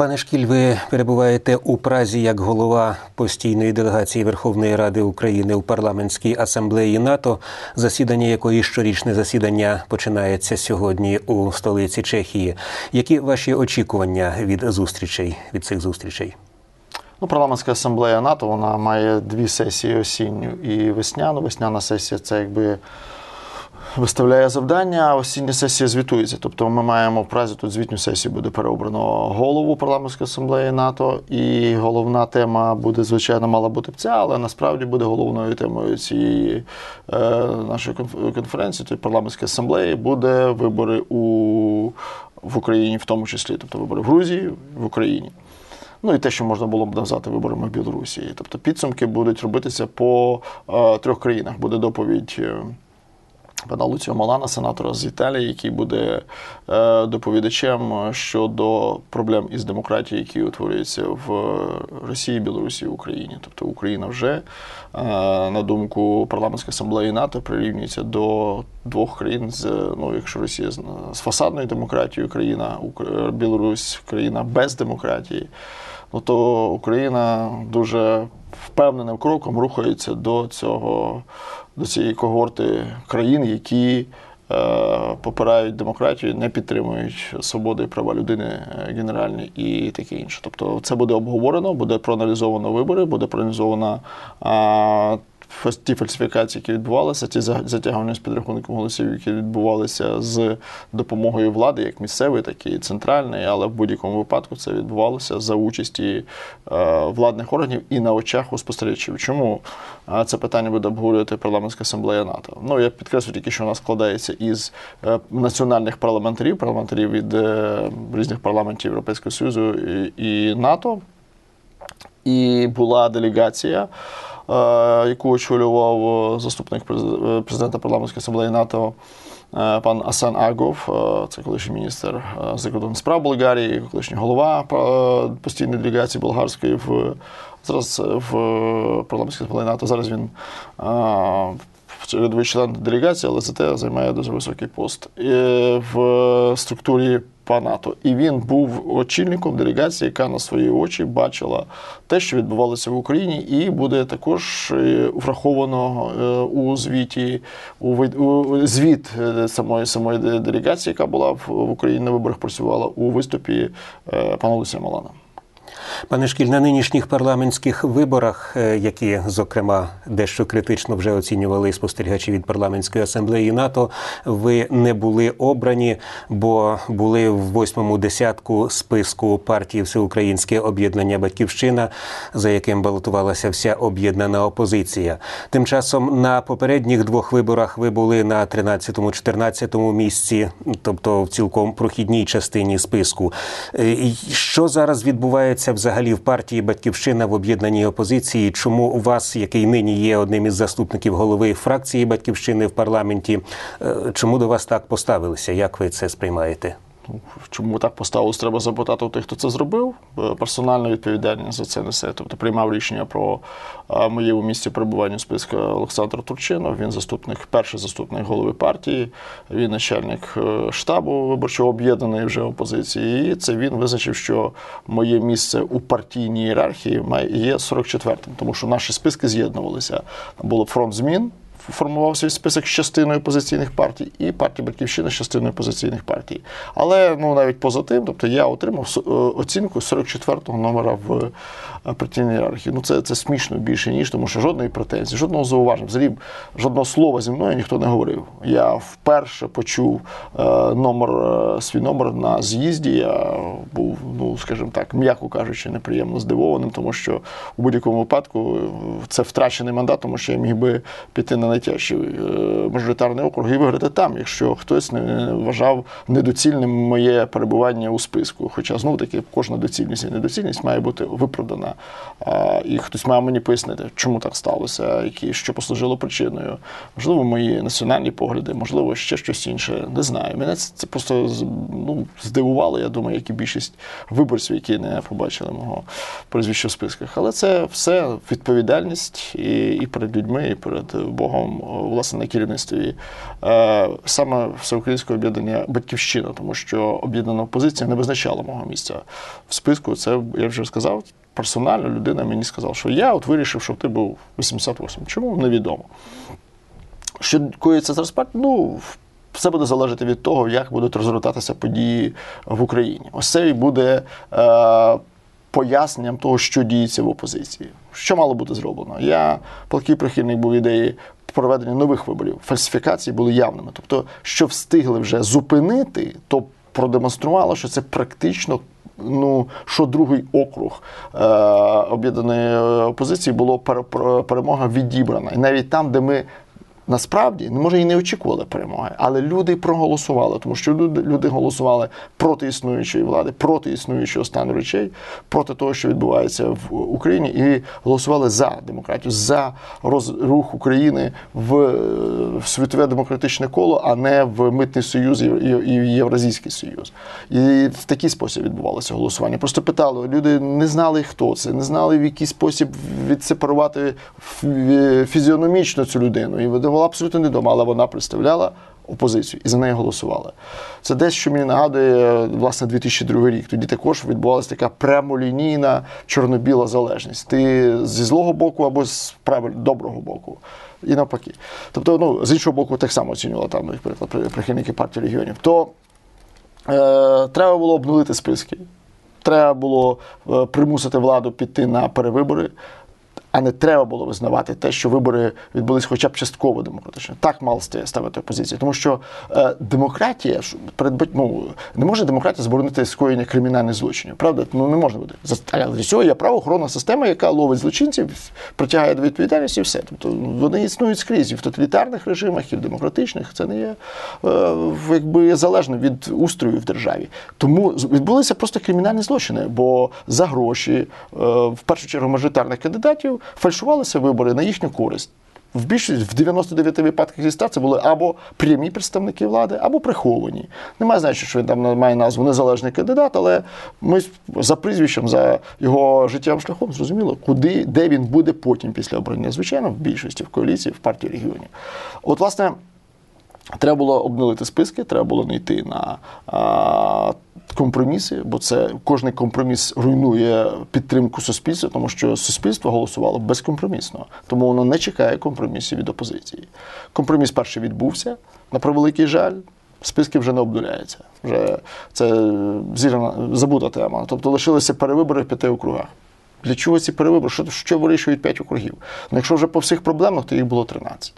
Пане Шкіль, ви перебуваєте у Празі як голова постійної делегації Верховної Ради України у парламентській асамблеї НАТО, засідання якої щорічне засідання починається сьогодні у столиці Чехії. Які ваші очікування від зустрічей від цих зустрічей? Ну, парламентська асамблея НАТО вона має дві сесії осінню і весняну. Весняна сесія це якби виставляє завдання, а осіння сесія звітується. Тобто ми маємо в празі тут звітню сесію буде переобрано голову парламентської асамблеї НАТО, і головна тема буде, звичайно, мала бути б ця, але насправді буде головною темою цієї е, нашої конференції, тобто парламентської асамблеї, буде вибори у, в Україні, в тому числі, тобто вибори в Грузії, в Україні. Ну і те, що можна було б назвати виборами в Білорусі. Тобто підсумки будуть робитися по е, трьох країнах. Буде доповідь. Пана Луціо Малана, сенатора з Італії, який буде е, доповідачем щодо проблем із демократією, які утворюються в Росії, Білорусі Україні. Тобто Україна вже, е, на думку парламентської асамблеї НАТО, прирівнюється до двох країн з ну, якщо Росія з фасадною демократією, країна Білорусь, країна без демократії. Ну то Україна дуже впевненим кроком рухається до цього до цієї когорти країн, які е, попирають демократію, не підтримують свободи і права людини е, генеральні і таке інше. Тобто це буде обговорено, буде проаналізовано вибори, буде проаналізована ті фальсифікації, які відбувалися, ті затягування з підрахунком голосів, які відбувалися з допомогою влади, як місцевої, так і центральної, але в будь-якому випадку це відбувалося за участі е, владних органів і на очах у спостерігачів. Чому це питання буде обговорювати парламентська асамблея НАТО? Ну я підкреслю тільки, що вона складається із е, національних парламентарів, парламентарів від е, різних парламентів Європейського Союзу і НАТО. І була делегація. Е, яку очолював е, заступник е, президента парламентської асамблеї НАТО. Пан Асан Агов, це колишній міністр закордонних справ Болгарії, колишній голова постійної делегації болгарської в зараз в парламентській асамблеї НАТО. Зараз він рядовий член делегації, але зате займає дуже високий пост в структурі ПА НАТО. І він був очільником делегації, яка на свої очі бачила те, що відбувалося в Україні, і буде також е, враховано е, у звіті у звіт е, самої самої делегації, яка була в Україні на виборах, працювала у виступі пана Лусія Малана. Пане Шкіль, на нинішніх парламентських виборах, е, які зокрема дещо критично вже оцінювали спостерігачі від парламентської асамблеї НАТО, ви не були обрані, бо були в восьмому десятку списку партії Всеукраїнське об'єднання Батьківщина, за яким балотувалася вся об'єднана опозиція. Тим часом на попередніх двох виборах ви були на 13-14 місці, тобто в цілком прохідній частині списку. Е, що зараз відбувається взагалі? взагалі в партії Батьківщина в об'єднаній опозиції? Чому у вас, який нині є одним із заступників голови фракції Батьківщини в парламенті, е, чому до вас так поставилися? Як ви це сприймаєте? Чому так поставилось, треба запитати у тих, хто це зробив. Е, персональна відповідальність за це несе. Тобто приймав рішення про е, моє у місці перебування у списку Олександр Турчинов. Він заступник, перший заступник голови партії, він начальник е, штабу виборчого об'єднаної вже опозиції. І це він визначив, що моє місце у партійній ієрархії є 44-м, тому що наші списки з'єднувалися. Було фронт змін формував свій список з частиною опозиційних партій, і партія Батьківщина з частиною опозиційних партій. Але ну навіть поза тим, тобто я отримав е, оцінку 44-го номера в е, партійній ієрархії. Ну це це смішно більше ніж, тому що жодної претензії, жодного зауваження, взагалі жодного слова зі мною ніхто не говорив. Я вперше почув е, номер свій номер на з'їзді. Я був, ну скажімо так, м'яко кажучи, неприємно здивованим, тому що у будь-якому випадку це втрачений мандат, тому що я міг би піти на найтяжчий е, мажоритарний округ і виграти там, якщо хтось не вважав недоцільним моє перебування у списку. Хоча знову таки кожна доцільність і недоцільність має бути виправдана. І хтось має мені пояснити, чому так сталося, які що послужило причиною. Можливо, мої національні погляди, можливо, ще щось інше. Не знаю. Мене це просто ну, здивувало. Я думаю, як і більшість виборців, які не побачили мого прізвища в списках. Але це все відповідальність і, і перед людьми, і перед Богом, власне, на керівництві е, саме всеукраїнського об'єднання Батьківщина, тому що об'єднана опозиція не визначала мого місця в списку. Це я вже сказав. Персонально людина мені сказала, що я от вирішив, щоб ти був 88. Чому невідомо. Що коїться зараз? Ну, все буде залежати від того, як будуть розгортатися події в Україні. Ось це і буде е, поясненням того, що діється в опозиції. Що мало бути зроблено? Я палкий прихильник був ідеї проведення нових виборів. Фальсифікації були явними. Тобто, що встигли вже зупинити, то продемонструвало, що це практично. Ну, що другий округ е, об'єднаної опозиції було перемога відібрана. І навіть там, де ми насправді може і не очікували перемоги, але люди проголосували, тому що люди люди голосували проти існуючої влади, проти існуючого стану речей, проти того, що відбувається в Україні, і голосували за демократію, за розрух України в, в світове демократичне коло, а не в митний союз і, і Євразійський Союз. І в такий спосіб відбувалося голосування. Просто питали, люди не знали, хто це, не знали в який спосіб відсепарувати фізіономічно цю людину. І видавали була абсолютно недома, але вона представляла опозицію і за неї голосували. Це десь, що мені нагадує власне 2002 рік. Тоді також відбувалася така прямолінійна чорно-біла залежність. Ти зі злого боку або з правиль доброго боку. І навпаки. Тобто, ну, з іншого боку, так само оцінювали там, наприклад, прихильники партії регіонів. То е, треба було обнулити списки. Треба було е, примусити владу піти на перевибори а не треба було визнавати те, що вибори відбулись хоча б частково демократично. Так мала ставити опозиція. Тому що е, демократія ну, не може демократія зборонити скоєння кримінальних злочинів. Правда? Ну не можна буде. Але для цього є правоохоронна система, яка ловить злочинців, притягає до відповідальності і все. Тобто вони існують скрізь і в тоталітарних режимах, і в демократичних. Це не є е, якби залежно від устрою в державі. Тому відбулися просто кримінальні злочини, бо за гроші, е, в першу чергу, мажоритарних кандидатів фальшувалися вибори на їхню користь. В більшість в 99 випадках зі 100 це були або прямі представники влади, або приховані. Немає значення, що він там має назву незалежний кандидат, але ми за прізвищем, за його життєвим шляхом зрозуміло, куди, де він буде потім після обрання. Звичайно, в більшості в коаліції, в партії регіонів. От, власне, треба було обнулити списки, треба було не йти на а, компроміси, бо це кожний компроміс руйнує підтримку суспільства, тому що суспільство голосувало безкомпромісно, тому воно не чекає компромісів від опозиції. Компроміс перший відбувся на превеликий жаль. Списки вже не обнуляються. Вже це зірана забута тема. Тобто лишилися перевибори в п'яти округах. Для чого ці перевибори? Що що вирішують п'ять округів? Ну, Якщо вже по всіх проблемах, то їх було 13.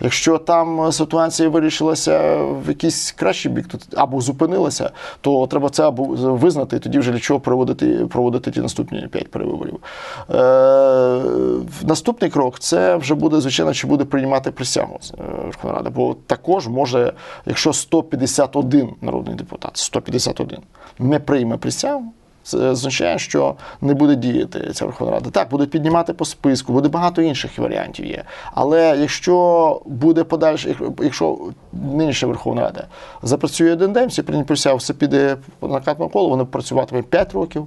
Якщо там ситуація вирішилася в якийсь кращий бік, або зупинилася, то треба це або визнати, і тоді вже для чого проводити проводити ті наступні п'ять перевиборів. Е, Наступний крок це вже буде, звичайно, чи буде приймати присягу е, Верховна Рада. Бо також може, якщо 151 народний депутат, 151 не прийме присягу. Це означає, що не буде діяти ця Верховна Рада. Так, будуть піднімати по списку, буде багато інших варіантів є. Але якщо буде подальше, якщо нинішня Верховна Рада запрацює один день, всі прийняття все піде на катне коло, вони працюватиме 5 років,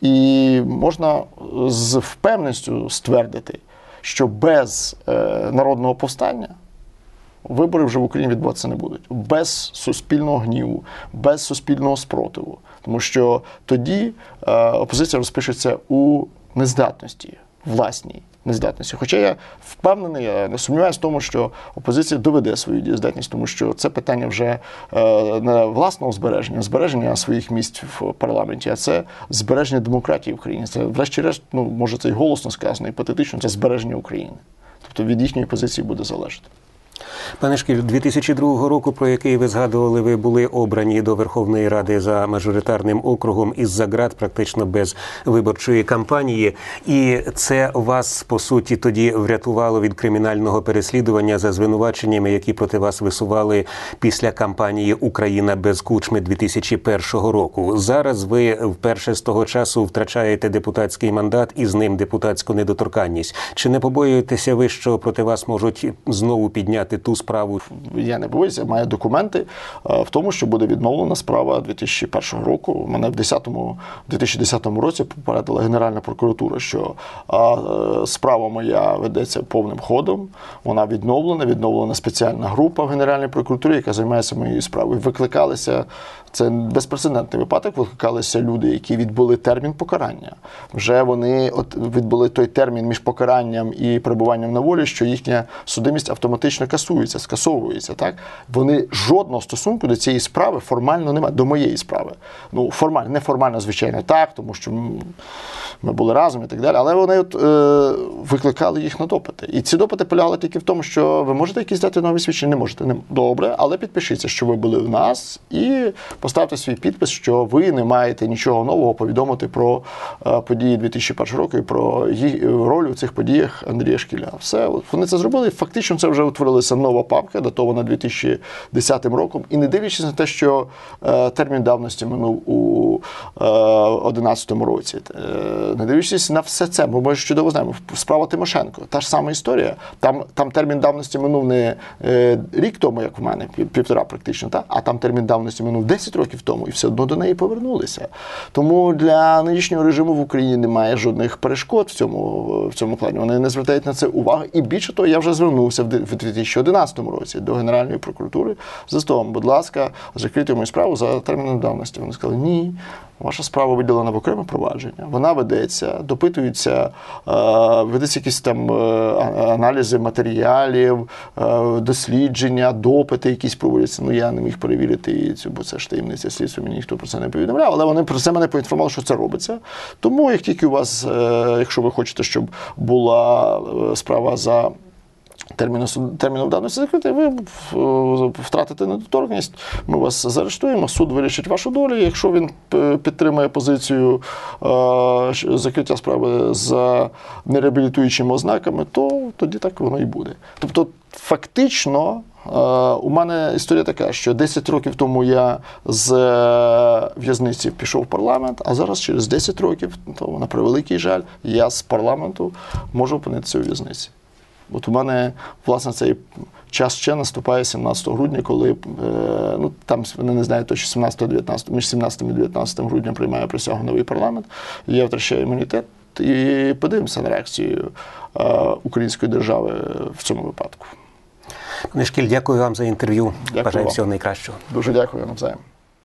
і можна з впевненістю ствердити, що без е, народного повстання. Вибори вже в Україні відбуватися не будуть без суспільного гніву, без суспільного спротиву. Тому що тоді е, опозиція розпишеться у нездатності, власній нездатності. Хоча я впевнений, я не сумніваюся в тому, що опозиція доведе свою дієздатність, тому що це питання вже е, не власного збереження, збереження своїх місць в парламенті, а це збереження демократії в Україні. Це, врешті-решт, ну може це і голосно сказано, і патетично, це збереження України. Тобто від їхньої позиції буде залежати. Пане Шкіль, 2002 року, про який ви згадували, ви були обрані до Верховної Ради за мажоритарним округом із заград, практично без виборчої кампанії, і це вас по суті тоді врятувало від кримінального переслідування за звинуваченнями, які проти вас висували після кампанії Україна без кучми 2001 року. Зараз ви вперше з того часу втрачаєте депутатський мандат і з ним депутатську недоторканність. Чи не побоюєтеся ви, що проти вас можуть знову підняти ту справу. Я не боюсь, я маю документи е, в тому, що буде відновлена справа 2001 року. Мене в 10-му, 2010 році попередила Генеральна прокуратура, що е, справа моя ведеться повним ходом. Вона відновлена, відновлена спеціальна група в Генеральній прокуратурі, яка займається моєю справою. Викликалися це безпрецедентний випадок. Викликалися люди, які відбули термін покарання. Вже вони от відбули той термін між покаранням і перебуванням на волі, що їхня судимість автоматично касується, скасовується. Так вони жодного стосунку до цієї справи формально немає, до моєї справи. Ну формально, неформально, звичайно, так, тому що ми були разом і так далі. Але вони от, е, викликали їх на допити. І ці допити полягали тільки в тому, що ви можете якісь дати нові свідчення, не можете. Не добре, але підпишіться, що ви були в нас, і поставте свій підпис, що ви не маєте нічого нового повідомити про е, події 2001 року і про роль у цих подіях Андрія Шкіля. Все, вони це зробили. Фактично, це вже утворилася нова папка, датована 2010 роком. І не дивлячись на те, що е, термін давності минув у 2011 році. Е, не дивлячись на все це, бо ми ж чудово знаємо, справа Тимошенко, та ж сама історія. Там, там термін давності минув не рік тому, як в мене, півтора практично, та? а там термін давності минув 10 років тому, і все одно до неї повернулися. Тому для нинішнього режиму в Україні немає жодних перешкод в цьому, в цьому плані. Вони не звертають на це уваги. І більше того, я вже звернувся в 2011 році до Генеральної прокуратури з листом, будь ласка, закрити мою справу за терміном давності. Вони сказали, ні. Ваша справа виділена в окреме провадження. Вона ведеться, допитуються, е, ведеться якісь там е, аналізи матеріалів, е, дослідження, допити якісь проводяться. Ну я не міг перевірити цю, бо це ж таємниця слідства. Мені ніхто про це не повідомляв, але вони про це мене поінформували, що це робиться. Тому як тільки у вас, якщо ви хочете, щоб була справа за терміну, суд- терміном давності закритий, ви е, втратите недоторкність, ми вас заарештуємо, суд вирішить вашу долю. Якщо він е, підтримує позицію е, закриття справи за нереабілітуючими ознаками, то тоді так воно і буде. Тобто, фактично. У мене історія така, що 10 років тому я з в'язниці пішов в парламент, а зараз через 10 років, то на превеликий жаль, я з парламенту можу опинитися у в'язниці. От у мене, власне, цей час ще наступає 17 грудня, коли е, ну там вони не знають точно 17-19, між 17 і 19 грудня приймає присягу новий парламент. Я втрачаю імунітет. І подивимося на реакцію е, української держави в цьому випадку. Пане дякую вам за інтерв'ю. Бажаю всього найкращого. Дуже дякую навзаєм.